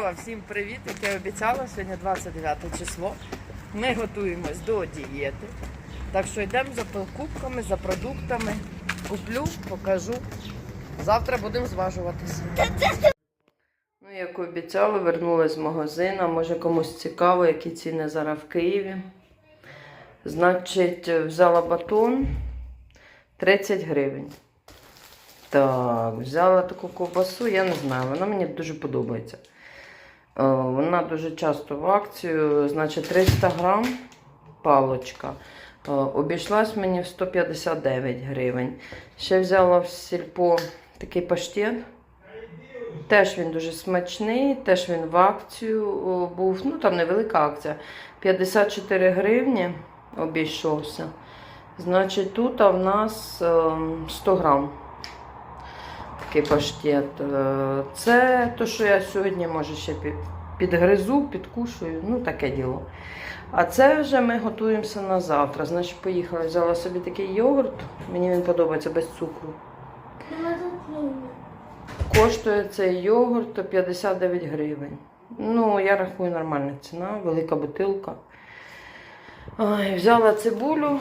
Здорово, всім привіт! Як я обіцяла, сьогодні 29 число. Ми готуємось до дієти. Так що йдемо за покупками, за продуктами. Куплю, покажу. Завтра будемо зважуватися. Ну, як обіцяла, вернулася з магазину. Може комусь цікаво, які ціни зараз в Києві. Значить, взяла батон 30 гривень. Так, взяла таку ковбасу, я не знаю, вона мені дуже подобається. Е, Вона дуже часто в акцію, значить 300 грам палочка. Е, Обійшлась мені в 159 гривень. Ще взяла в сільпо такий паштет. Теж він дуже смачний, теж він в акцію був. Ну там невелика акція. 54 гривні обійшовся. Значить, тут в нас ем, 100 грам такий паштет. Е, Це те, що я сьогодні, може, ще під- підгризу, підкушую, ну таке діло. А це вже ми готуємося на завтра. Значить, поїхала, взяла собі такий йогурт, мені він подобається без цукру. Коштує цей йогурт 59 гривень. Ну, я рахую нормальна ціна, велика бутилка. Ой, взяла цибулю.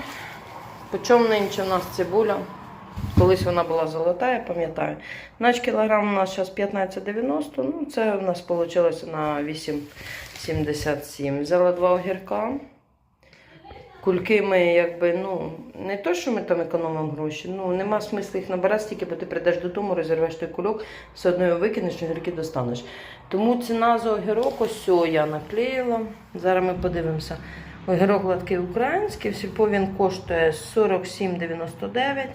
Почому нинче в нас цибуля? Колись вона була золота, я пам'ятаю. Наш кілограм у нас зараз 15,90, ну це у нас вийшло на 8,77. Взяла два огірка. Кульки ми якби, ну, не то, що ми там економимо гроші, ну нема смислу їх набирати стільки, бо ти прийдеш додому, розірвеш той кульок, все одно його викинеш, огірки достанеш. Тому ціна за огірок ось я наклеїла. Зараз ми подивимося. Огірок гладкий український, в сільпо він коштує 47,99.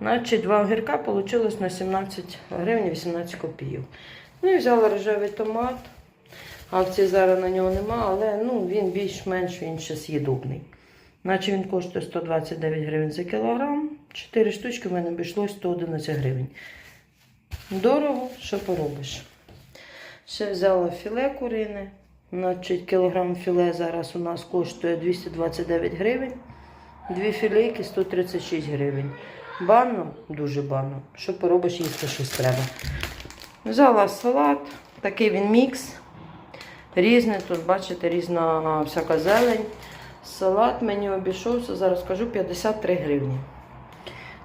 Значить, два огірка вийшло на 17 гривень 18 копійок. Ну і взяла рожевий томат. Акції зараз на нього нема, але ну, він більш-менш він ще з'їдобний. Наче він коштує 129 гривень за кілограм. 4 штучки в мене обійшлось 111 гривень. Дорого, що поробиш. Ще взяла філе курине. Значить, кілограм філе зараз у нас коштує 229 гривень. Дві філейки 136 гривень. Банно, дуже банно. Що поробиш, їсти щось треба. Взяла салат, такий він мікс. Різний, тут, бачите, різна всяка зелень. Салат мені обійшовся, зараз скажу, 53 гривні.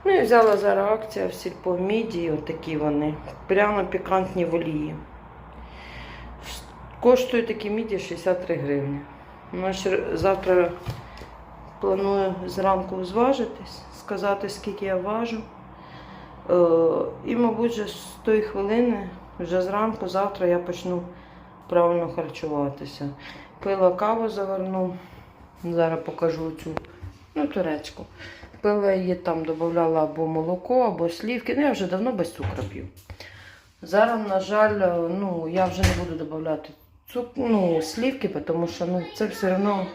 Ну і взяла зараз акція в сільпо мідії, отакі вони. Прямо пікантні в олії. Коштують такі міді 63 гривні. Ну, ще завтра планую зранку зважитись, сказати, скільки я важу. Е, і, мабуть, вже з тої хвилини, вже зранку, завтра я почну правильно харчуватися. Пила каву заверну. Зараз покажу цю ну, турецьку. Пила її там, додавала або молоко, або слівки. Ну, я вже давно без цукру п'ю. Зараз, на жаль, ну, я вже не буду додавати цук... ну, слівки, тому що ну, це все одно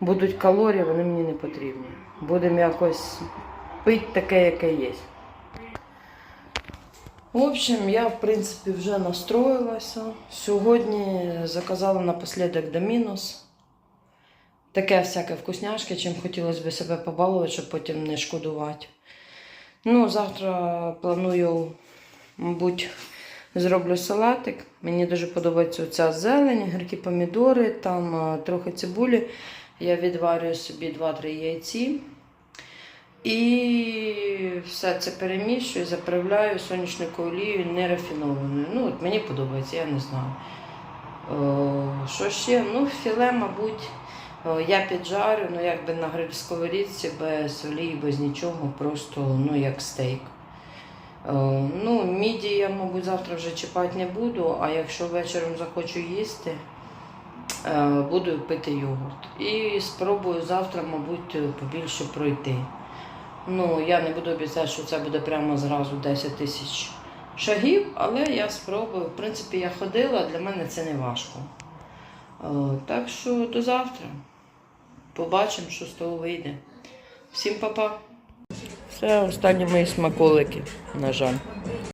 будуть калорії, вони мені не потрібні. Будемо якось пити таке, яке є. В общем, я, в принципі, вже настроїлася. Сьогодні заказала напослідок домінус. Таке всяке вкусняшке, чим хотілося б себе побалувати, щоб потім не шкодувати. Ну, завтра планую, мабуть, зроблю салатик. Мені дуже подобається ця зелень, гіркі помідори, там е, трохи цибулі. Я відварюю собі 2-3 яйці. І все це перемішую, заправляю сонячною олією нерафінованою. Ну, от мені подобається, я не знаю. О, що ще? Ну, філе, мабуть, я піджарю, ну якби на гриль сковорідці, без олії, без нічого, просто ну, як стейк. Ну, міді я, мабуть, завтра вже чіпати не буду, а якщо вечором захочу їсти, буду пити йогурт. І спробую завтра, мабуть, побільше пройти. Ну, я не буду обіцяти, що це буде прямо зразу 10 тисяч шагів, але я спробую. В принципі, я ходила, для мене це не важко. Е, Так що до завтра. Побачимо, що з того вийде. Всім па-па. Це останні мої смаколики, на жаль.